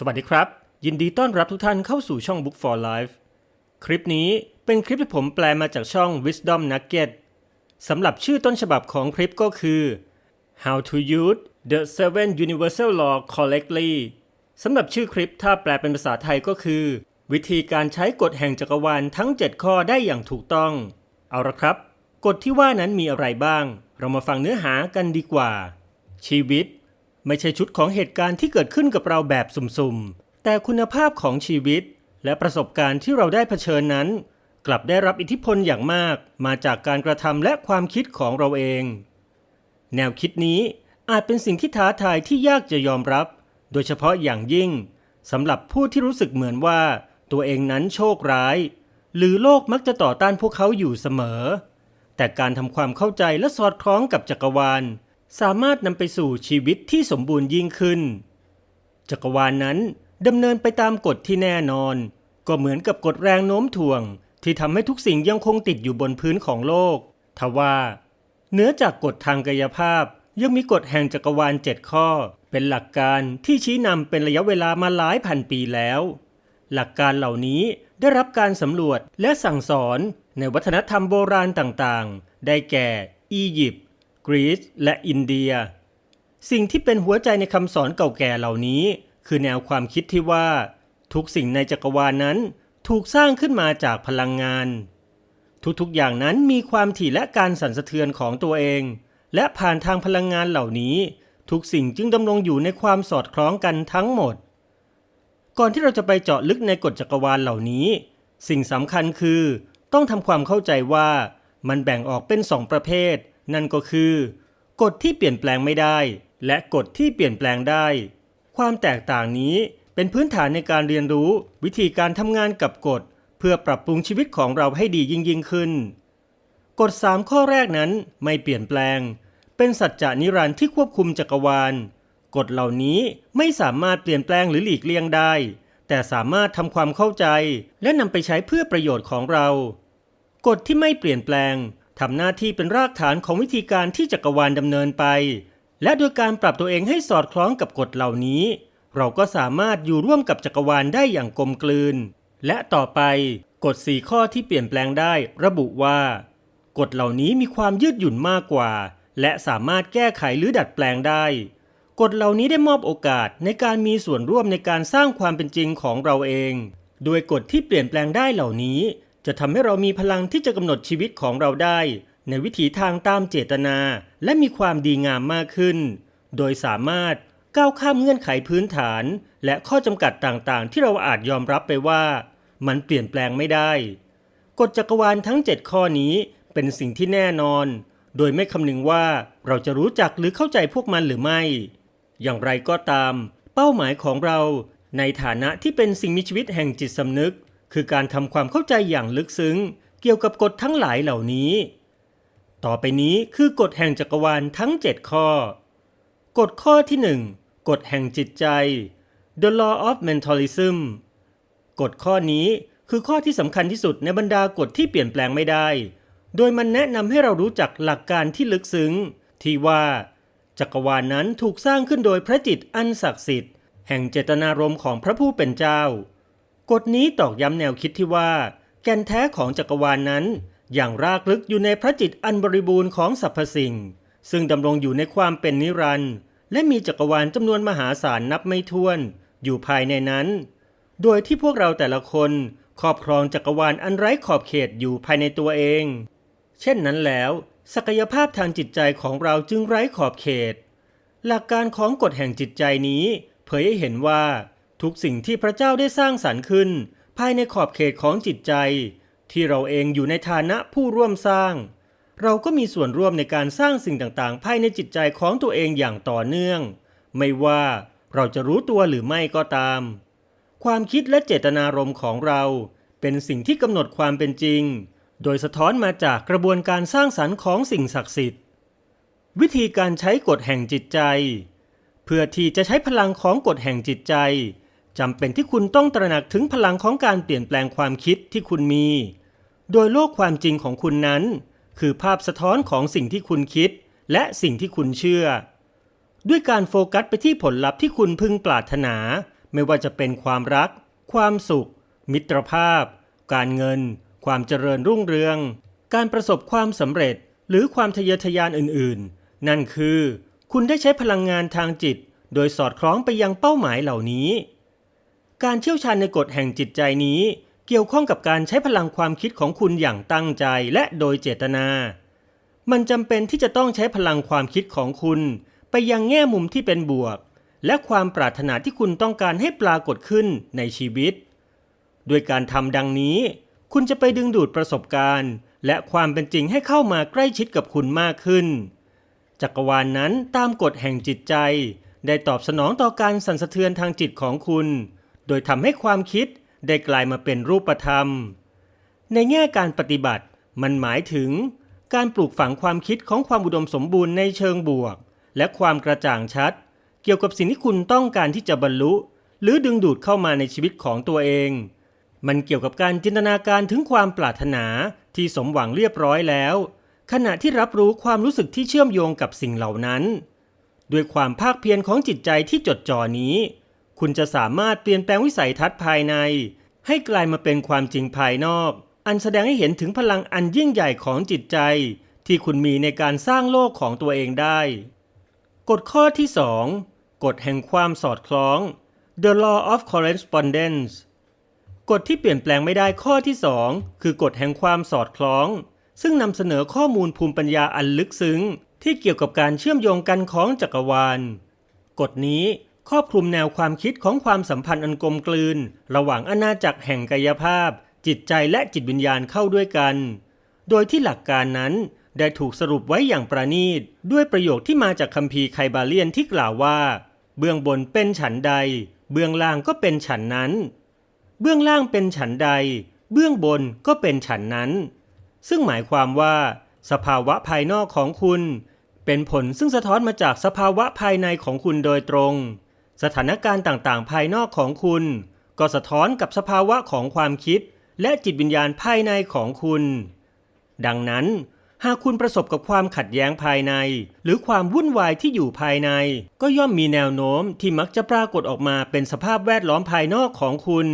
สวัสดีครับ ยินดีต้อนรับทุกท่านเข้าสู่ช่อง Book for Life คลิปนี้เป็นคลิปที่ผมแปลมาจากช่อง Wisdom Nugget สำหรับชื่อต้นฉบับของคลิปก็คือ How to Use the Seven Universal Law Correctly สำหรับชื่อคลิปถ้าแปลเป็นภาษาไทยก็คือ วิธีการใช้กฎแห่งจักรวาลทั้ง 7 ข้อได้อย่างถูกต้อง เอาละครับ กฎที่ว่านั้นมีอะไรบ้าง เรามาฟังเนื้อหากันดีกว่า ชีวิต ไม่ใช่ชุดของเหตุการณ์ที่เกิดขึ้นกับเราแบบสุ่มๆ แต่คุณภาพของชีวิต และประสบการณ์ที่เราได้เผชิญนั้น กลับได้รับอิทธิพลอย่างมาก มาจากการกระทำและความคิดของเราเอง แนวคิดนี้อาจเป็นสิ่งที่ท้าทายที่ยากจะยอมรับ โดยเฉพาะอย่างยิ่งสำหรับผู้ที่รู้สึกเหมือนว่า ตัวเองนั้นโชคร้าย หรือโลกมักจะต่อต้านพวกเขาอยู่เสมอ แต่การทำความเข้าใจและสอดคล้องกับจักรวาล สามารถนำไปสู่ชีวิตที่สมบูรณ์ยิ่งขึ้น จักรวาลนนั้นดำเนินไปตามกฎที่แน่นอน ก็เหมือนกับกฎแรงโน้มถ่วง ที่ทำให้ทุกสิ่งยังคงติดอยู่บนพื้นของโลกทว่าเหนือจากกฎทางกายภาพยังมีกฎแห่งจักรวาลเจ็ดข้อ เป็นหลักการที่ชี้นำเป็นระยะเวลามาหลายพันปีแล้ว หลักการเหล่านี้ได้รับการสำรวจและสั่งสอนในวัฒนธรรมโบราณต่างๆ ได้แก่ อียิปต์ กรีซและอินเดีย สิ่งที่เป็นหัวใจในคำสอนเก่าแก่เหล่านี้ คือแนวความคิดที่ว่า ทุกสิ่งในจักรวาลนั้นถูกสร้างขึ้นมาจากพลังงาน ทุกๆอย่างนั้นมีความถี่และการสั่นสะเทือนของตัวเอง และผ่านทางพลังงานเหล่านี้ ทุกสิ่งจึงดำรงอยู่ในความสอดคล้องกันทั้งหมด ก่อนที่เราจะไปเจาะลึกในกฎจักรวาลเหล่านี้ สิ่งสำคัญคือ ต้องทำความเข้าใจว่ามันแบ่งออกเป็นสองประเภท นั่นก็คือ กฎที่เปลี่ยนแปลงไม่ได้ และกฎที่เปลี่ยนแปลงได้ ความแตกต่างนี้เป็นพื้นฐานในการเรียนรู้วิธีการทำงานกับกฎ เพื่อปรับปรุงชีวิตของเราให้ดียิ่งยิ่งขึ้น กฎ 3 ข้อแรกนั้นไม่เปลี่ยนแปลง เป็นสัจจะนิรันดร์ที่ควบคุมจักรวาล กฎเหล่านี้ไม่สามารถเปลี่ยนแปลงหรือหลีกเลี่ยงได้ แต่สามารถทำความเข้าใจ และนำไปใช้เพื่อประโยชน์ของเรา กฎที่ไม่เปลี่ยนแปลง ทำหน้าที่เป็นรากฐานของวิธีการที่จักรวาลดำเนินไป และโดยการปรับตัวเองให้สอดคล้องกับกฎเหล่านี้ เราก็สามารถอยู่ร่วมกับจักรวาลได้อย่างกลมกลืน และต่อไปกฎสี่ข้อที่เปลี่ยนแปลงได้ระบุว่า กฎเหล่านี้มีความยืดหยุ่นมากกว่า และสามารถแก้ไขหรือดัดแปลงได้ กฎเหล่านี้ได้มอบโอกาสในการมีส่วนร่วมในการสร้างความเป็นจริงของเราเอง โดยกฎที่เปลี่ยนแปลงได้เหล่านี้ จะทำให้เรามีพลังที่จะกำหนดชีวิตของเราได้ ในวิถีทางตามเจตนา และมีความดีงามมากขึ้น โดยสามารถก้าวข้ามเงื่อนไขพื้นฐาน และข้อจำกัดต่างๆ ที่เราอาจยอมรับไปว่า มันเปลี่ยนแปลงไม่ได้ กฎจักรวาลทั้ง 7 ข้อนี้เป็นสิ่งที่แน่นอน โดยไม่คำนึงว่าเราจะรู้จักหรือเข้าใจพวกมันหรือไม่ อย่างไรก็ตาม เป้าหมายของเราในฐานะที่เป็นสิ่งมีชีวิตแห่งจิตสำนึก คือการทำความเข้าใจอย่างลึกซึ้ง เกี่ยวกับกฎทั้งหลายเหล่านี้ ต่อไปนี้คือกฎแห่งจักรวาลทั้ง 7 ข้อ กฎข้อที่ 1 กฎแห่งจิตใจ The Law of Mentalism กฎข้อนี้คือข้อที่สำคัญที่สุดในบรรดากฎที่เปลี่ยนแปลงไม่ได้ โดยมันแนะนำให้เรารู้จักหลักการที่ลึกซึ้ง ที่ว่า จักรวาลนนั้นถูกสร้างขึ้นโดยพระจิตอันศักดิ์สิทธิ์ แห่งเจตนารมณ์ของพระผู้เป็นเจ้า กฎนี้ตอกย้ำแนวคิดที่ว่า แก่นแท้ของจักรวาลนนั้น อย่างรากลึกอยู่ในพระจิตอันบริบูรณ์ของสรรพสิ่ง ซึ่งดำรงอยู่ในความเป็นนิรันดร์และมีจักรวาลจำนวนมหาศาลนับไม่ถ้วน อยู่ภายในนั้น โดยที่พวกเราแต่ละคนครอบครองจักรวาลอันไร้ขอบเขตอยู่ภายในตัวเอง เช่นนั้นแล้ว ศักยภาพทางจิตใจของเราจึงไร้ขอบเขต หลักการของกฎแห่งจิตใจนี้ เผยให้เห็นว่า ทุกสิ่งที่พระเจ้าได้สร้างสรรค์ขึ้น ภายในขอบเขตของจิตใจ ที่เราเองอยู่ในฐานะผู้ร่วมสร้าง เราก็มีส่วนร่วมในการสร้างสิ่งต่างๆ ภายในจิตใจของตัวเองอย่างต่อเนื่อง ไม่ว่าเราจะรู้ตัวหรือไม่ก็ตาม ความคิดและเจตนารมณ์ของเรา เป็นสิ่งที่กำหนดความเป็นจริง โดยสะท้อนมาจากกระบวนการสร้างสรรค์ของสิ่งศักดิ์สิทธิ์ วิธีการใช้กฎแห่งจิตใจ เพื่อที่จะใช้พลังของกฎแห่งจิตใจ จำเป็นที่คุณต้องตระหนักถึงพลังของการเปลี่ยนแปลงความคิดที่คุณมี โดยโลกความจริงของคุณนั้น คือภาพสะท้อนของสิ่งที่คุณคิด และสิ่งที่คุณเชื่อ ด้วยการโฟกัสไปที่ผลลัพธ์ที่คุณพึงปรารถนา ไม่ว่าจะเป็นความรัก ความสุข มิตรภาพ การเงิน ความเจริญรุ่งเรือง การประสบความสำเร็จ หรือความทะเยอทะยานอื่นๆ นั่นคือ คุณได้ใช้พลังงานทางจิต โดยสอดคล้องไปยังเป้าหมายเหล่านี้ การเชี่ยวชาญในกฎแห่งจิตใจนี้ เกี่ยวข้องกับการใช้พลังความคิดของคุณอย่างตั้งใจและโดยเจตนา มันจำเป็นที่จะต้องใช้พลังความคิดของคุณ ไปยังแง่มุมที่เป็นบวก และความปรารถนาที่คุณต้องการให้ปรากฏขึ้นในชีวิต ด้วยการทำดังนี้ คุณจะไปดึงดูดประสบการณ์ และความเป็นจริงให้เข้ามาใกล้ชิดกับคุณมากขึ้น จักรวาลนนั้นตามกฎแห่งจิตใจ ได้ตอบสนองต่อการสั่นสะเทือนทางจิตของคุณ โดยทำให้ความคิดได้กลายมาเป็นรูปธรรม ในแง่การปฏิบัติ มันหมายถึง การปลูกฝังความคิดของความอุดมสมบูรณ์ในเชิงบวก และความกระจ่างชัด เกี่ยวกับสิ่งที่คุณต้องการที่จะบรรลุ หรือดึงดูดเข้ามาในชีวิตของตัวเอง มันเกี่ยวกับการจินตนาการถึงความปรารถนาที่สมหวังเรียบร้อยแล้ว ขณะที่รับรู้ความรู้สึกที่เชื่อมโยงกับสิ่งเหล่านั้น ด้วยความภาคเพียรของจิตใจที่จดจ่อนี้ คุณจะสามารถเปลี่ยนแปลงวิสัยทัศน์ภายใน ให้กลายมาเป็นความจริงภายนอก อันแสดงให้เห็นถึงพลังอันยิ่งใหญ่ของจิตใจ ที่คุณมีในการสร้างโลกของตัวเองได้ กฎข้อที่ 2 กฎแห่งความสอดคล้อง The Law of Correspondence กฎที่เปลี่ยนแปลงไม่ได้ข้อที่ 2 คือกฎแห่งความสอดคล้อง ซึ่งนำเสนอข้อมูลภูมิปัญญาอันลึกซึ้ง ที่เกี่ยวกับการเชื่อมโยงกันของจักรวาล กฎนี้ ครอบคลุมแนวความคิดของความสัมพันธ์อันกลมกลืน ระหว่างอาณาจักรแห่งกายภาพ จิตใจและจิตวิญญาณเข้าด้วยกัน โดยที่หลักการนั้นได้ถูกสรุปไว้อย่างประณีต ด้วยประโยคที่มาจากคัมภีร์ไคบาเลียนที่กล่าวว่า เบื้องบนเป็นฉันใด เบื้องล่างก็เป็นฉันนั้น เบื้องล่างเป็นฉันใด เบื้องบนก็เป็นฉันนั้น ซึ่งหมายความว่า สภาวะภายนอกของคุณ เป็นผลซึ่งสะท้อนมาจากสภาวะภายในของคุณโดยตรง สถานการณ์ต่างๆ ภายนอกของคุณ ก็สะท้อนกับสภาวะของความคิด และจิตวิญญาณภายในของคุณ ดังนั้น หากคุณประสบกับความขัดแย้งภายใน หรือความวุ่นวายที่อยู่ภายใน ก็ย่อมมีแนวโน้มที่มักจะปรากฏออกมาเป็นสภาพแวดล้อมภายนอกของคุณ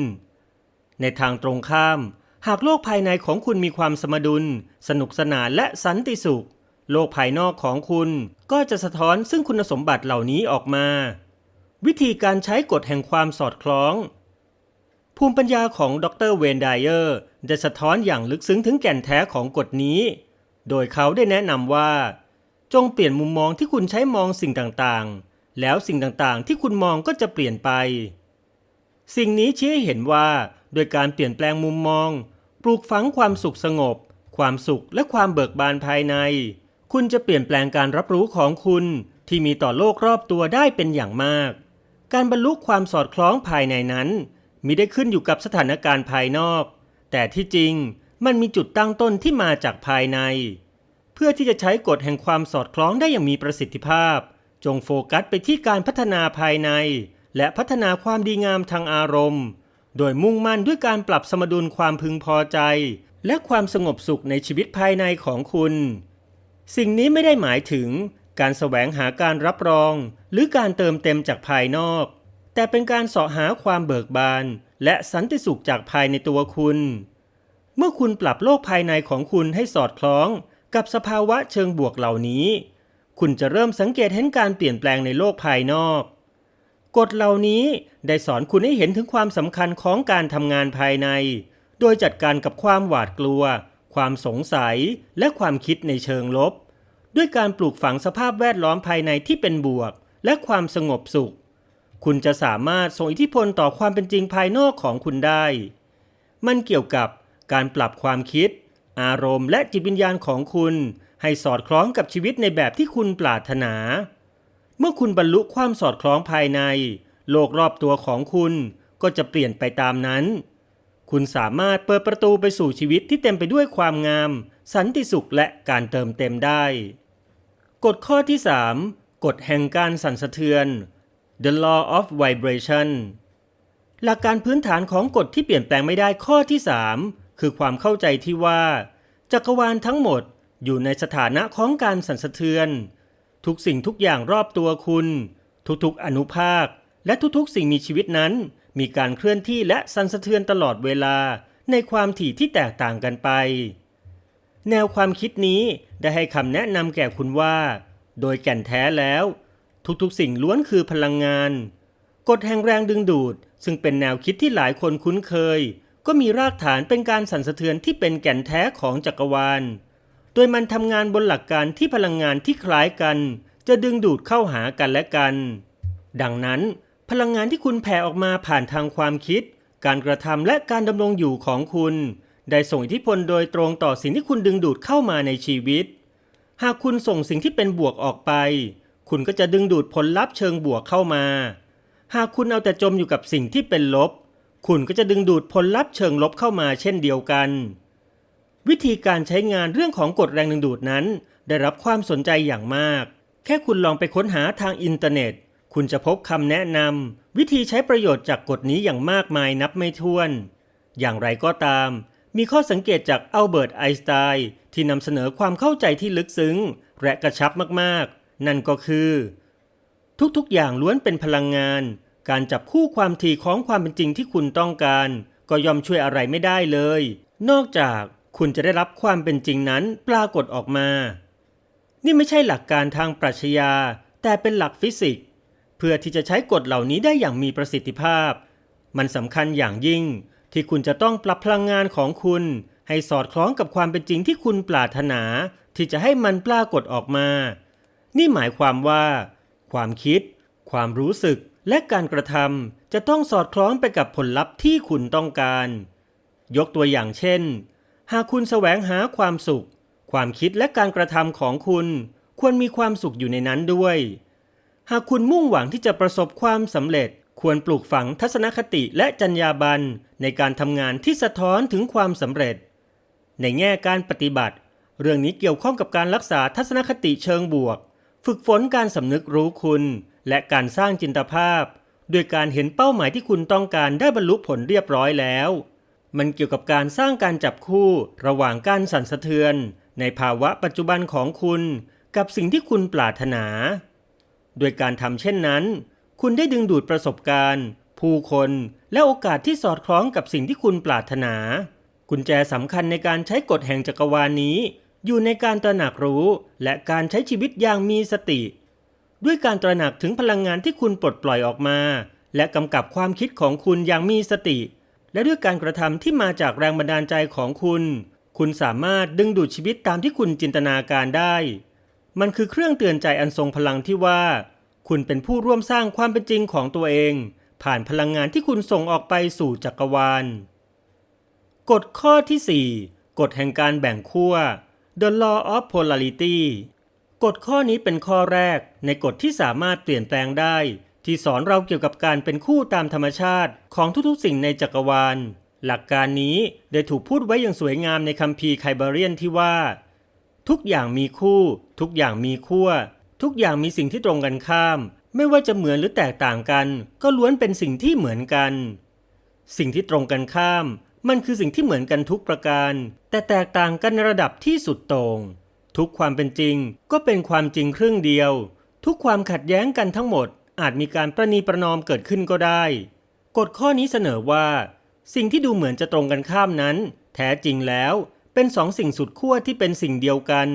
ในทางตรงข้าม หากโลกภายในของคุณมีความสมดุล สนุกสนานและสันติสุข โลกภายนอกของคุณก็จะสะท้อนซึ่งคุณสมบัติเหล่านี้ออกมา วิธีการใช้กฎแห่งความสอดคล้อง ภูมิปัญญาของดรเวนไดเออร์ได้สะท้อนอย่างลึกซึ้งถึงแก่นแท้ของกฎนี้ โดยเขาได้แนะนำว่า จงเปลี่ยนมุมมองที่คุณใช้มองสิ่งต่างๆ แล้วสิ่งต่างๆ ที่คุณมองก็จะเปลี่ยนไป สิ่งนี้ชี้ให้เห็นว่าโดยการเปลี่ยนแปลงมุมมอง ปลูกฝังความสุขสงบ ความสุขและความเบิกบานภายใน คุณจะเปลี่ยนแปลงการรับรู้ของคุณที่มีต่อโลกรอบตัวได้เป็นอย่างมาก การบรรลุความสอดคล้องภายในนั้นมิได้ขึ้นอยู่กับสถานการณ์ภายนอก แต่ที่จริงมันมีจุดตั้งต้นที่มาจากภายใน เพื่อที่จะใช้กฎแห่งความสอดคล้องได้อย่างมีประสิทธิภาพ จงโฟกัสไปที่การพัฒนาภายใน และพัฒนาความดีงามทางอารมณ์ โดยมุ่งมั่นด้วยการปรับสมดุลความพึงพอใจ และความสงบสุขในชีวิตภายในของคุณ สิ่งนี้ไม่ได้หมายถึง การแสวงหาการรับรอง หรือการเติมเต็มจากภายนอก แต่เป็นการเสาะหาความเบิกบาน และสันติสุขจากภายในตัวคุณ เมื่อคุณปรับโลกภายในของคุณให้สอดคล้อง กับสภาวะเชิงบวกเหล่านี้ คุณจะเริ่มสังเกตเห็นการเปลี่ยนแปลงในโลกภายนอกกฎเหล่านี้ได้สอนคุณให้เห็นถึงความสำคัญของการทำงานภายใน โดยจัดการกับความหวาดกลัว ความสงสัย และความคิดในเชิงลบ ด้วยการปลูกฝังสภาพแวดล้อมภายในที่เป็นบวก และความสงบสุข คุณจะสามารถส่งอิทธิพลต่อความเป็นจริงภายนอกของคุณได้ มันเกี่ยวกับการปรับความคิด อารมณ์และจิตวิญญาณของคุณ ให้สอดคล้องกับชีวิตในแบบที่คุณปรารถนา เมื่อคุณบรรลุความสอดคล้องภายใน โลกรอบตัวของคุณก็จะเปลี่ยนไปตามนั้น คุณสามารถเปิดประตูไปสู่ชีวิตที่เต็มไปด้วยความงาม สันติสุขและการเติมเต็มได้ กฎข้อที่ 3 กฎแห่งการสั่นสะเทือน The Law of Vibration หลักการพื้นฐานของกฎที่เปลี่ยนแปลงไม่ได้ข้อที่ 3 คือความเข้าใจที่ว่า จักรวาลทั้งหมดอยู่ในสถานะของการสั่นสะเทือน ทุกสิ่งทุกอย่างรอบตัวคุณ ทุกๆอนุภาค และทุกๆสิ่งมีชีวิตนั้น มีการเคลื่อนที่และสั่นสะเทือนตลอดเวลาในความถี่ที่แตกต่างกันไป แนวความคิดนี้ได้ให้คำแนะนำแก่คุณว่า โดยแก่นแท้แล้ว ทุกๆสิ่งล้วนคือพลังงาน กฎแห่งแรงดึงดูด ซึ่งเป็นแนวคิดที่หลายคนคุ้นเคย ก็มีรากฐานเป็นการสั่นสะเทือนที่เป็นแก่นแท้ของจักรวาล โดยมันทำงานบนหลักการที่พลังงานที่คล้ายกัน จะดึงดูดเข้าหากันและกัน ดังนั้น พลังงานที่คุณแผ่ออกมาผ่านทางความคิด การกระทำและการดำรงอยู่ของคุณ ได้ส่งอิทธิพลโดยตรงต่อสิ่งที่คุณดึงดูดเข้ามาในชีวิต หากคุณส่งสิ่งที่เป็นบวกออกไป คุณก็จะดึงดูดผลลัพธ์เชิงบวกเข้ามา หากคุณเอาแต่จมอยู่กับสิ่งที่เป็นลบ คุณก็จะดึงดูดผลลัพธ์เชิงลบเข้ามาเช่นเดียวกัน วิธีการใช้งานเรื่องของกฎแรงดึงดูดนั้น ได้รับความสนใจอย่างมาก แค่คุณลองไปค้นหาทางอินเทอร์เน็ต คุณจะพบคำแนะนำวิธีใช้ประโยชน์จากกฎนี้อย่างมากมายนับไม่ถ้วน อย่างไรก็ตาม มีข้อสังเกตจากอัลเบิร์ตไอน์สไตน์ที่นำเสนอความเข้าใจที่ลึกซึ้ง และกระชับมากๆ นั่นก็คือ ทุกๆ อย่างล้วนเป็นพลังงาน การจับคู่ความถี่ของความเป็นจริงที่คุณต้องการ ก็ย่อมช่วยอะไรไม่ได้เลย นอกจากคุณจะได้รับความเป็นจริงนั้นปรากฏออกมา นี่ไม่ใช่หลักการทางปรัชญา แต่เป็นหลักฟิสิกส์เพื่อที่จะใช้กฎเหล่านี้ได้อย่างมีประสิทธิภาพ มันสำคัญอย่างยิ่ง ที่คุณจะต้องปรับพลังงานของคุณ ให้สอดคล้องกับความเป็นจริงที่คุณปรารถนา ที่จะให้มันปรากฏออกมา นี่หมายความว่า ความคิด ความรู้สึกและการกระทำจะต้องสอดคล้องไปกับผลลัพธ์ที่คุณต้องการ ยกตัวอย่างเช่น หากคุณแสวงหาความสุข ความคิดและการกระทำของคุณ ควรมีความสุขอยู่ในนั้นด้วย หากคุณมุ่งหวังที่จะประสบความสำเร็จ ควรปลูกฝังทัศนคติและจรรยาบรรณในการทำงานที่สะท้อนถึงความสำเร็จ ในแง่การปฏิบัติ เรื่องนี้เกี่ยวข้องกับการรักษาทัศนคติเชิงบวก ฝึกฝนการสำนึกรู้คุณ และการสร้างจินตภาพด้วยการเห็นเป้าหมายที่คุณต้องการได้บรรลุผลเรียบร้อยแล้ว มันเกี่ยวกับการสร้างการจับคู่ระหว่างการสั่นสะเทือน ในภาวะปัจจุบันของคุณ กับสิ่งที่คุณปรารถนา โดยการทำเช่นนั้น คุณได้ดึงดูดประสบการณ์ ผู้คนและโอกาสที่สอดคล้องกับสิ่งที่คุณปรารถนา กุญแจสำคัญในการใช้กฎแห่งจักรวาลนี้ อยู่ในการตระหนักรู้และการใช้ชีวิตอย่างมีสติ ด้วยการตระหนักถึงพลังงานที่คุณปลดปล่อยออกมา และกำกับความคิดของคุณอย่างมีสติ และด้วยการกระทำที่มาจากแรงบันดาลใจของคุณ คุณสามารถดึงดูดชีวิตตามที่คุณจินตนาการได้ มันคือเครื่องเตือนใจอันทรงพลังที่ว่า คุณเป็นผู้ร่วมสร้างความเป็นจริงของตัวเอง ผ่านพลังงานที่คุณส่งออกไปสู่จักรวาล กฎข้อที่ 4 กฎแห่งการแบ่งขั้ว The Law of Polarity กฎข้อนี้เป็นข้อแรกในกฎที่สามารถเปลี่ยนแปลงได้ ที่สอนเราเกี่ยวกับการเป็นคู่ตามธรรมชาติของทุกๆสิ่งในจักรวาล หลักการนี้ได้ถูกพูดไว้อย่างสวยงามในคัมภีร์ไคเบเรียนที่ว่า ทุกอย่างมีคู่ ทุกอย่างมีขั้ว ทุกอย่างมีสิ่งที่ตรงกันข้าม ไม่ว่าจะเหมือนหรือแตกต่างกัน ก็ล้วนเป็นสิ่งที่เหมือนกัน สิ่งที่ตรงกันข้าม มันคือสิ่งที่เหมือนกันทุกประการ แต่แตกต่างกันในระดับที่สุดโต่งทุกความเป็นจริงก็เป็นความจริงครึ่งเดียว ทุกความขัดแย้งกันทั้งหมด อาจมีการประนีประนอมเกิดขึ้นก็ได้ กฎข้อนี้เสนอว่า สิ่งที่ดูเหมือนจะตรงกันข้ามนั้น แท้จริงแล้วเป็นสองสิ่งสุดขั้วที่เป็นสิ่งเดียวกัน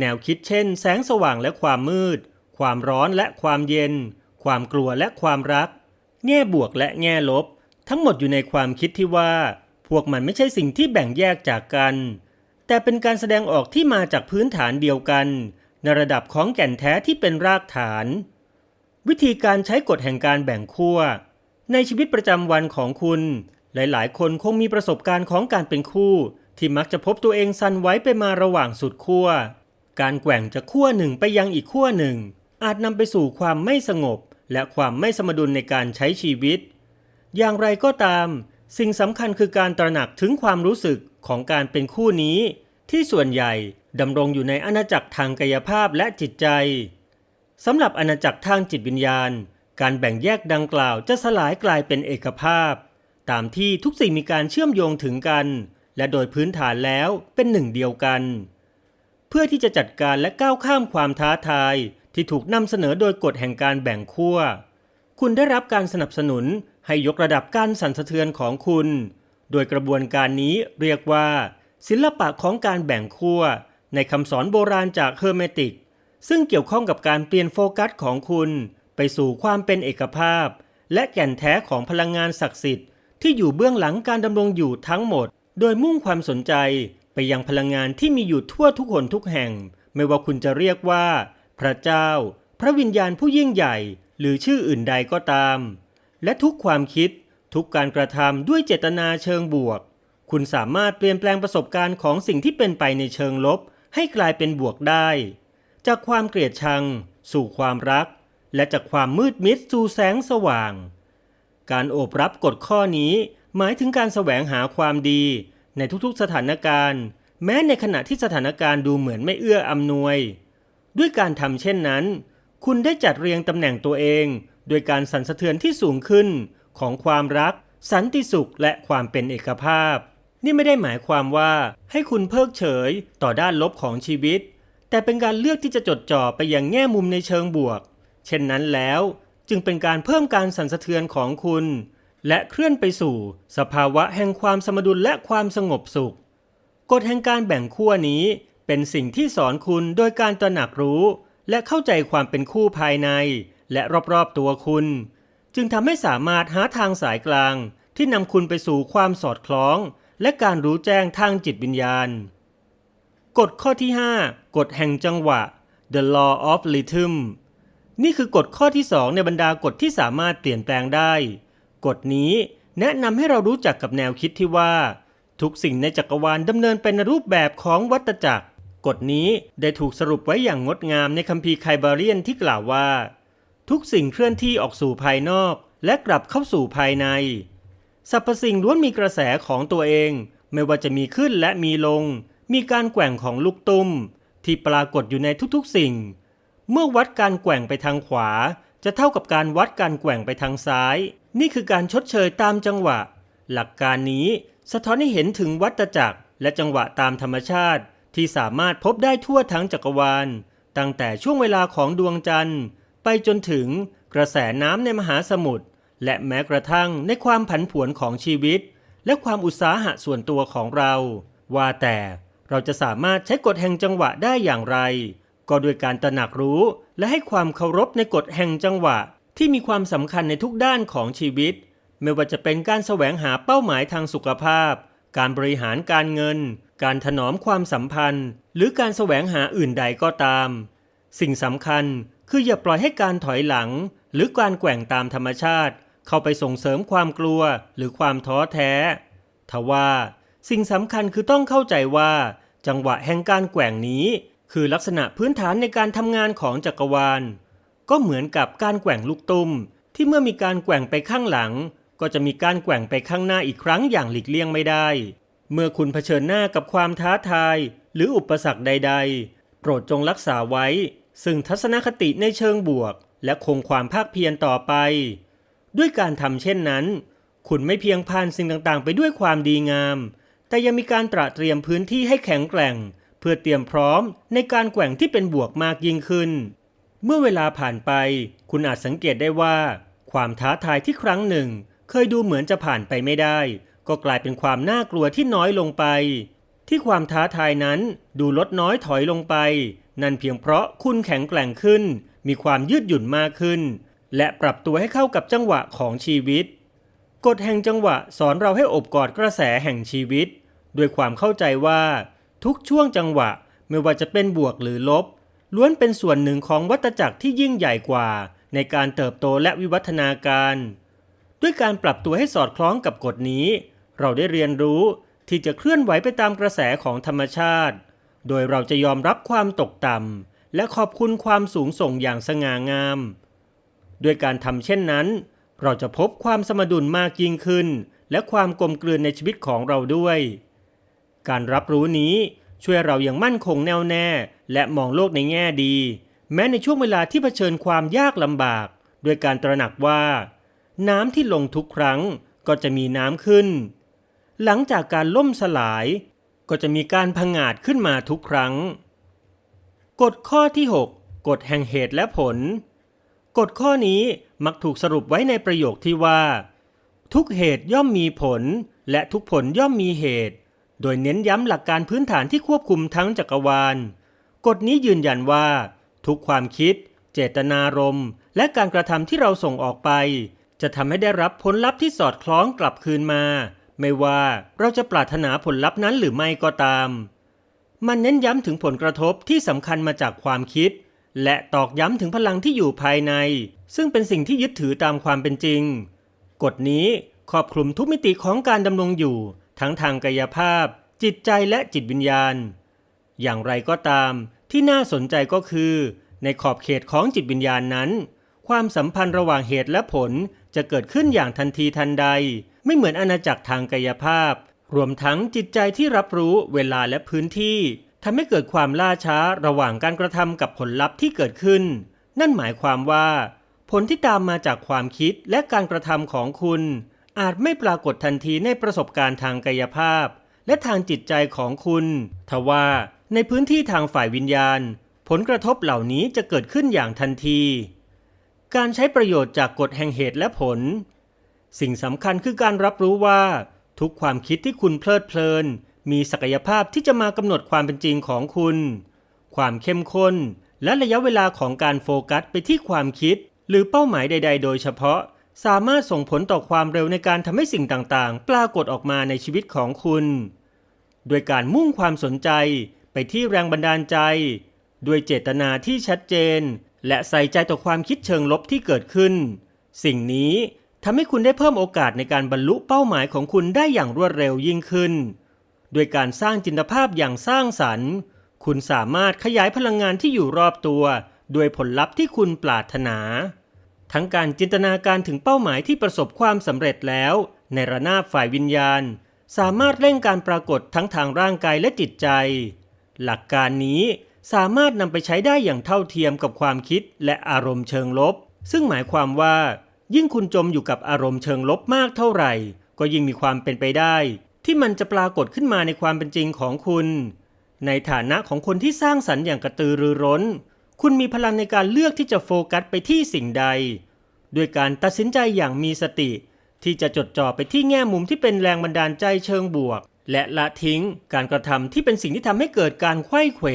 แนวคิดเช่น แสงสว่างและความมืด ความร้อนและความเย็น ความกลัวและความรัก แง่บวกและแง่ลบ ทั้งหมดอยู่ในความคิดที่ว่า พวกมันไม่ใช่สิ่งที่แบ่งแยกจากกัน แต่เป็นการแสดงออกที่มาจากพื้นฐานเดียวกัน ในระดับของแก่นแท้ที่เป็นรากฐาน วิธีการใช้กฎแห่งการแบ่งขั้ว ในชีวิตประจำวันของคุณ หลายๆ คนคงมีประสบการณ์ของการเป็นคู่ ที่มักจะพบตัวเองสั่นไหว้ไปมาระหว่างสุดขั้ว การแกว่งจากขั้วหนึ่งไปยังอีกขั้วหนึ่ง อาจนำไปสู่ความไม่สงบ และความไม่สมดุลในการใช้ชีวิต อย่างไรก็ตาม สิ่งสำคัญคือการตระหนักถึงความรู้สึกของการเป็นคู่นี้ ที่ส่วนใหญ่ดำรงอยู่ในอาณาจักรทางกายภาพและจิตใจสำหรับอาณาจักรทางจิตวิญญาณ การแบ่งแยกดังกล่าวจะสลายกลายเป็นเอกภาพ ตามที่ทุกสิ่งมีการเชื่อมโยงถึงกัน และโดยพื้นฐานแล้วเป็นหนึ่งเดียวกัน เพื่อที่จะจัดการและก้าวข้ามความท้าทาย ที่ถูกนำเสนอโดยกฎแห่งการแบ่งขั้ว คุณได้รับการสนับสนุนให้ยกระดับการสั่นสะเทือนของคุณ โดยกระบวนการนี้เรียกว่า ศิลปะของการแบ่งขั้ว ในคำสอนโบราณจากเฮอร์เมติก ซึ่งเกี่ยวข้องกับการเปลี่ยนโฟกัสของคุณ ไปสู่ความเป็นเอกภาพ และแก่นแท้ของพลังงานศักดิ์สิทธิ์ที่อยู่เบื้องหลังการดำรงอยู่ทั้งหมด โดยมุ่งความสนใจ ไปยังพลังงานที่มีอยู่ทั่วทุกคนทุกแห่ง ไม่ว่าคุณจะเรียกว่า พระเจ้า พระวิญญาณผู้ยิ่งใหญ่ หรือชื่ออื่นใดก็ตาม และทุกความคิด ทุกการกระทำด้วยเจตนาเชิงบวก คุณสามารถเปลี่ยนแปลงประสบการณ์ของสิ่งที่เป็นไปในเชิงลบ ให้กลายเป็นบวกได้ จากความเกลียดชัง สู่ความรัก และจากความมืดมิดสู่แสงสว่าง การโอบรับกฎข้อนี้หมายถึงการแสวงหาความดี ในทุกๆสถานการณ์ แม้ในขณะที่สถานการณ์ดูเหมือนไม่เอื้ออำนวย ด้วยการทำเช่นนั้น คุณได้จัดเรียงตำแหน่งตัวเอง โดยการสั่นสะเทือนที่สูงขึ้นของความรัก สันติสุขและความเป็นเอกภาพ นี่ไม่ได้หมายความว่าให้คุณเพิกเฉยต่อด้านลบของชีวิต แต่เป็นการเลือกที่จะจดจ่อไปอย่างแง่มุมในเชิงบวก เช่นนั้นแล้วจึงเป็นการเพิ่มการสั่นสะเทือนของคุณ และเคลื่อนไปสู่ สภาวะแห่งความสมดุลและความสงบสุข กฎแห่งการแบ่งขั้วนี้เป็นสิ่งที่สอนคุณโดยการตระหนักรู้ และเข้าใจความเป็นคู่ภายใน และรอบๆตัวคุณ จึงทำให้สามารถหาทางสายกลาง ที่นำคุณไปสู่ความสอดคล้อง และการรู้แจ้งทางจิตวิญญาณ กฎข้อที่ 5 กฎแห่งจังหวะ The Law of Rhythm นี่คือกฎข้อที่ 2 ในบรรดากฎที่สามารถเปลี่ยนแปลงได้ กฎนี้ แนะนำให้เรารู้จักกับแนวคิดที่ว่า ทุกสิ่งในจักรวาลดำเนินไปในรูปแบบของวัฏจักร กฎนี้ได้ถูกสรุปไว้อย่างงดงามในคัมภีร์ไคบาเรียนที่กล่าวว่า ทุกสิ่งเคลื่อนที่ออกสู่ภายนอก และกลับเข้าสู่ภายในสรรพสิ่งล้วนมีกระแสของตัวเอง ไม่ว่าจะมีขึ้นและมีลง มีการแกว่งของลูกตุ้ม ที่ปรากฏอยู่ในทุกๆสิ่ง เมื่อวัดการแกว่งไปทางขวา จะเท่ากับการวัดการแกว่งไปทางซ้าย นี่คือการชดเชยตามจังหวะ หลักการนี้สะท้อนให้เห็นถึงวัฏจักรและจังหวะตามธรรมชาติ ที่สามารถพบได้ทั่วทั้งจักรวาล ตั้งแต่ช่วงเวลาของดวงจันทร์ ไปจนถึงกระแสน้ำในมหาสมุทรและแม้กระทั่งในความผันผวนของชีวิต และความอุตสาหะส่วนตัวของเรา ว่าแต่เราจะสามารถใช้กฎแห่งจังหวะได้อย่างไร ก็โดยการตระหนักรู้และให้ความเคารพในกฎแห่งจังหวะ ที่มีความสำคัญในทุกด้านของชีวิต ไม่ว่าจะเป็นการแสวงหาเป้าหมายทางสุขภาพ การบริหารการเงิน การถนอมความสัมพันธ์ หรือการแสวงหาอื่นใดก็ตาม สิ่งสำคัญคืออย่าปล่อยให้การถอยหลัง หรือการแกว่งตามธรรมชาติ เข้าไปส่งเสริมความกลัวหรือความท้อแท้ทว่าสิ่งสำคัญคือต้องเข้าใจว่า จังหวะแห่งการแกว่งนี้ คือลักษณะพื้นฐานในการทำงานของจักรวาล ก็เหมือนกับการแกว่งลูกตุ้ม ที่เมื่อมีการแกว่งไปข้างหลัง ก็จะมีการแกว่งไปข้างหน้าอีกครั้งอย่างหลีกเลี่ยงไม่ได้ เมื่อคุณเผชิญหน้ากับความท้าทาย หรืออุปสรรคใด ๆ โปรดจงรักษาไว้ ซึ่งทัศนคติในเชิงบวก และคงความภาคเพียรต่อไป ด้วยการทำเช่นนั้น คุณไม่เพียงผ่านสิ่งต่างๆ ไปด้วยความดีงาม แต่ยังมีการตระเตรียมพื้นที่ให้แข็งแกร่ง เพื่อเตรียมพร้อมในการแกว่งที่เป็นบวกมากยิ่งขึ้น เมื่อเวลาผ่านไป คุณอาจสังเกตได้ว่า ความท้าทายที่ครั้งหนึ่ง เคยดูเหมือนจะผ่านไปไม่ได้ ก็กลายเป็นความน่ากลัวที่น้อยลงไป ที่ความท้าทายนั้นดูลดน้อยถอยลงไป นั่นเพียงเพราะคุณแข็งแกร่งขึ้น มีความยืดหยุ่นมากขึ้น และปรับตัวให้เข้ากับจังหวะของชีวิต กฎแห่งจังหวะสอนเราให้อบกอดกระแสแห่งชีวิต ด้วยความเข้าใจว่า ทุกช่วงจังหวะไม่ว่าจะเป็นบวกหรือลบ ล้วนเป็นส่วนหนึ่งของวัฏจักรที่ยิ่งใหญ่กว่า ในการเติบโตและวิวัฒนาการ ด้วยการปรับตัวให้สอดคล้องกับกฎนี้ เราได้เรียนรู้ที่จะเคลื่อนไหวไปตามกระแสของธรรมชาติ โดยเราจะยอมรับความตกต่ำและขอบคุณความสูงส่งอย่างสง่างาม ด้วยการทำเช่นนั้น เราจะพบความสมดุลมากยิ่งขึ้น และความกลมกลืนในชีวิตของเราด้วย การรับรู้นี้ ช่วยเราอย่างมั่นคงแน่วแน่ และมองโลกในแง่ดี แม้ในช่วงเวลาที่เผชิญความยากลำบาก ด้วยการตระหนักว่า น้ำที่ลงทุกครั้งก็จะมีน้ำขึ้น หลังจากการล่มสลาย ก็จะมีการพังงาดขึ้นมาทุกครั้ง กฎข้อที่ 6 กฎแห่งเหตุและผล กฎข้อนี้มักถูกสรุปไว้ในประโยคที่ว่า ทุกเหตุย่อมมีผล และทุกผลย่อมมีเหตุ โดยเน้นย้ำหลักการพื้นฐานที่ควบคุมทั้งจักรวาล กฎนี้ยืนยันว่า ทุกความคิด เจตนารมณ์และการกระทำที่เราส่งออกไป จะทำให้ได้รับผลลัพธ์ที่สอดคล้องกลับคืนมา ไม่ว่าเราจะปรารถนาผลลัพธ์นั้นหรือไม่ก็ตาม มันเน้นย้ำถึงผลกระทบที่สำคัญมาจากความคิด และตอกย้ำถึงพลังที่อยู่ภายใน ซึ่งเป็นสิ่งที่ยึดถือตามความเป็นจริง กฎนี้ครอบคลุมทุกมิติของการดำรงอยู่ ทั้งทางกายภาพ จิตใจและจิตวิญญาณ อย่างไรก็ตามที่น่าสนใจก็คือ ในขอบเขตของจิตวิญญาณนั้น ความสัมพันธ์ระหว่างเหตุและผลจะเกิดขึ้นอย่างทันทีทันใด ไม่เหมือนอาณาจักรทางกายภาพ รวมทั้งจิตใจที่รับรู้เวลาและพื้นที่ทำให้เกิดความล่าช้าระหว่างการกระทำกับผลลัพธ์ที่เกิดขึ้น นั่นหมายความว่า ผลที่ตามมาจากความคิดและการกระทำของคุณ อาจไม่ปรากฏทันทีในประสบการณ์ทางกายภาพ และทางจิตใจของคุณ ทว่าในพื้นที่ทางฝ่ายวิญญาณ ผลกระทบเหล่านี้จะเกิดขึ้นอย่างทันที การใช้ประโยชน์จากกฎแห่งเหตุและผล สิ่งสำคัญคือการรับรู้ว่า ทุกความคิดที่คุณเพลิดเพลิน มีศักยภาพที่จะมากำหนดความเป็นจริงของคุณ ความเข้มข้นและระยะเวลาของการโฟกัสไปที่ความคิด หรือเป้าหมายใด ๆ โดยเฉพาะ สามารถส่งผลต่อความเร็วในการทำให้สิ่งต่างๆ ปรากฏออกมาในชีวิตของคุณ โดยการมุ่งความสนใจไปที่แรงบันดาลใจ ด้วยเจตนาที่ชัดเจน และใส่ใจต่อความคิดเชิงลบที่เกิดขึ้น สิ่งนี้ทำให้คุณได้เพิ่มโอกาสในการบรรลุเป้าหมายของคุณได้อย่างรวดเร็วยิ่งขึ้น โดยการสร้างจินตภาพอย่างสร้างสรรค์ คุณสามารถขยายพลังงานที่อยู่รอบตัว ด้วยผลลัพธ์ที่คุณปรารถนา ทั้งการจินตนาการถึงเป้าหมายที่ประสบความสำเร็จแล้ว ในระนาบฝ่ายวิญญาณ สามารถเร่งการปรากฏทั้งทางร่างกายและจิตใจ หลักการนี้สามารถนำไปใช้ได้อย่างเท่าเทียมกับความคิดและอารมณ์เชิงลบ ซึ่งหมายความว่า ยิ่งคุณจมอยู่กับอารมณ์เชิงลบมากเท่าไหร่ ก็ยิ่งมีความเป็นไปได้ ที่มันจะปรากฏขึ้นมาในความเป็นจริงของคุณ ในฐานะของคนที่สร้างสรรค์อย่างกระตือรือร้น คุณมีพลังในการเลือกที่จะโฟกัสไปที่สิ่งใด ด้วยการตัดสินใจอย่างมีสติ ที่จะจดจ่อไปที่แง่มุมที่เป็นแรงบันดาลใจเชิงบวก และละทิ้งการกระทำที่เป็นสิ่งที่ทำให้เกิดการไขว้เขว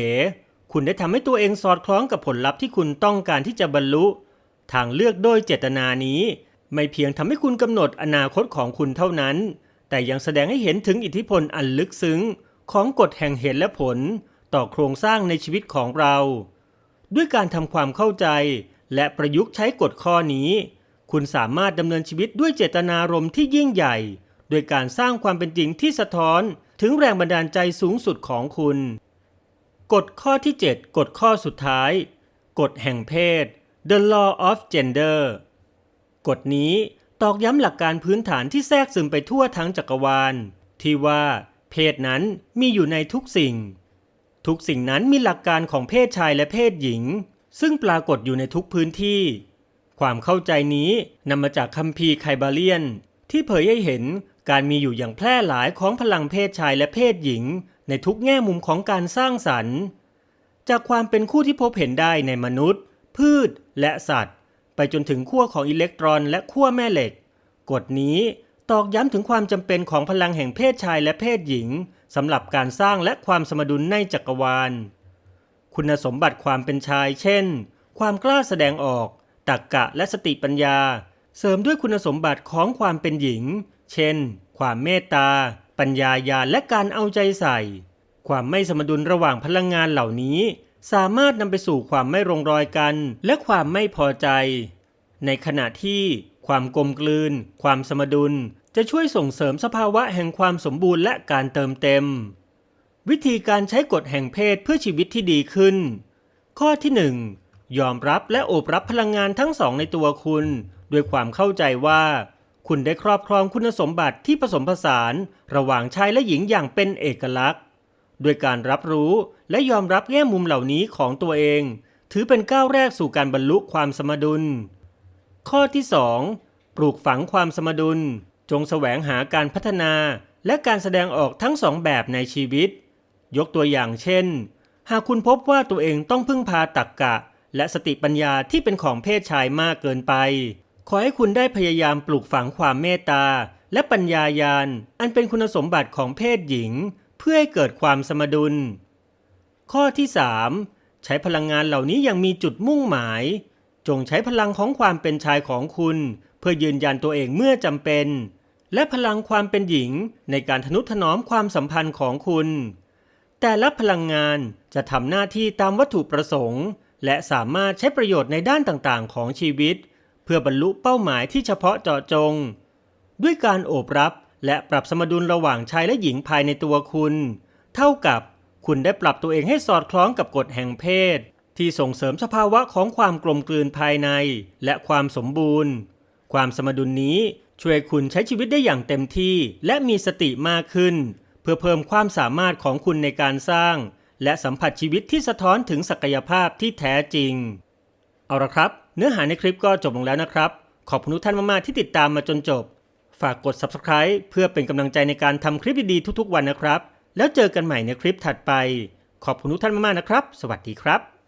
คุณได้ทำให้ตัวเองสอดคล้องกับผลลัพธ์ที่คุณต้องการที่จะบรรลุ ทางเลือกโดยเจตนานี้ ไม่เพียงทำให้คุณกำหนดอนาคตของคุณเท่านั้น แต่ยังแสดงให้เห็นถึงอิทธิพลอันลึกซึ้ง ของกฎแห่งเหตุและผล ต่อโครงสร้างในชีวิตของเรา ด้วยการทำความเข้าใจ และประยุกต์ใช้กฎข้อนี้ คุณสามารถดำเนินชีวิตด้วยเจตนารมณ์ที่ยิ่งใหญ่ โดยการสร้างความเป็นจริงที่สะท้อนถึงแรงบันดาลใจสูงสุดของคุณ กฎข้อที่ 7 กฎข้อสุดท้าย กฎแห่งเพศ The Law of Gender กฎนี้ตอกย้ำหลักการพื้นฐานที่แทรกซึมไปทั่วทั้งจักรวาล ที่ว่าเพศนั้นมีอยู่ในทุกสิ่ง ทุกสิ่งนั้นมีหลักการของเพศชายและเพศหญิง ซึ่งปรากฏอยู่ในทุกพื้นที่ ความเข้าใจนี้นำมาจากคัมภีร์ไคบาเลียน ที่เผยให้เห็นการมีอยู่อย่างแพร่หลายของพลังเพศชายและเพศหญิง ในทุกแง่มุมของการสร้างสรรค์ จากความเป็นคู่ที่พบเห็นได้ในมนุษย์ พืชและสัตว์ ไปจนถึงขั้วของอิเล็กตรอนและขั้วแม่เหล็ก กฎนี้ตอกย้ำถึงความจำเป็นของพลังแห่งเพศชายและเพศหญิงสำหรับการสร้างและความสมดุลในจักรวาล คุณสมบัติความเป็นชาย เช่น ความกล้าแสดงออกตรรกกะและสติปัญญา เสริมด้วยคุณสมบัติของความเป็นหญิง เช่น ความเมตตา ปัญญาญาและการเอาใจใส่ ความไม่สมดุลระหว่างพลังงานเหล่านี้ สามารถนำไปสู่ความไม่ลงรอยกัน และความไม่พอใจ ในขณะที่ความกลมกลืน ความสมดุล จะช่วยส่งเสริมสภาวะแห่งความสมบูรณ์และการเติมเต็ม วิธีการใช้กฎแห่งเพศเพื่อชีวิตที่ดีขึ้น ข้อที่ 1 ยอมรับและโอบรับพลังงานทั้งสองในตัวคุณด้วยความเข้าใจว่า คุณได้ครอบครองคุณสมบัติที่ผสมผสาน ระหว่างชายและหญิงอย่างเป็นเอกลักษณ์ด้วยการรับรู้และยอมรับแง่มุมเหล่านี้ของตัวเอง ถือเป็นก้าวแรกสู่การบรรลุความสมดุล ข้อที่ 2 ปลูกฝังความสมดุล จงแสวงหาการพัฒนาและการแสดงออกทั้งสองแบบในชีวิต ยกตัวอย่างเช่น หากคุณพบว่าตัวเองต้องพึ่งพาตักกะ และสติปัญญาที่เป็นของเพศชายมากเกินไป ขอให้คุณได้พยายามปลูกฝังความเมตตา และปัญญายาณอันเป็นคุณสมบัติของเพศหญิง เพื่อให้เกิดความสมดุล ข้อที่ 3 ใช้พลังงานเหล่านี้อย่างมีจุดมุ่งหมาย จงใช้พลังของความเป็นชายของคุณ เพื่อยืนยันตัวเองเมื่อจำเป็น และพลังความเป็นหญิงในการทนุถนอมความสัมพันธ์ของคุณ แต่ละพลังงานจะทำหน้าที่ตามวัตถุประสงค์ และสามารถใช้ประโยชน์ในด้านต่างๆ ของชีวิต เพื่อบรรลุเป้าหมายที่เฉพาะเจาะจง ด้วยการโอบรับและปรับสมดุลระหว่างชายและหญิงภายในตัวคุณ เท่ากับคุณได้ปรับตัวเองให้สอดคล้องกับกฎแห่งเพศ ที่ส่งเสริมสภาวะของความกลมกลืนภายในและความสมบูรณ์ ความสมดุลนี้ช่วยคุณใช้ชีวิตได้อย่างเต็มที่และมีสติมากขึ้น เพื่อเพิ่มความสามารถของคุณในการสร้าง และสัมผัสชีวิตที่สะท้อนถึงศักยภาพที่แท้จริง เอาละครับ เนื้อหาในคลิปก็จบลงแล้วนะครับ ขอบคุณทุกท่านมากๆที่ติดตามมาจนจบ ฝากกด subscribe เพื่อเป็นกำลังใจในการทำคลิปดีๆทุกๆ วันนะครับ แล้วเจอกันใหม่ในคลิปถัดไป ขอบคุณทุกท่านมากๆนะครับ สวัสดีครับ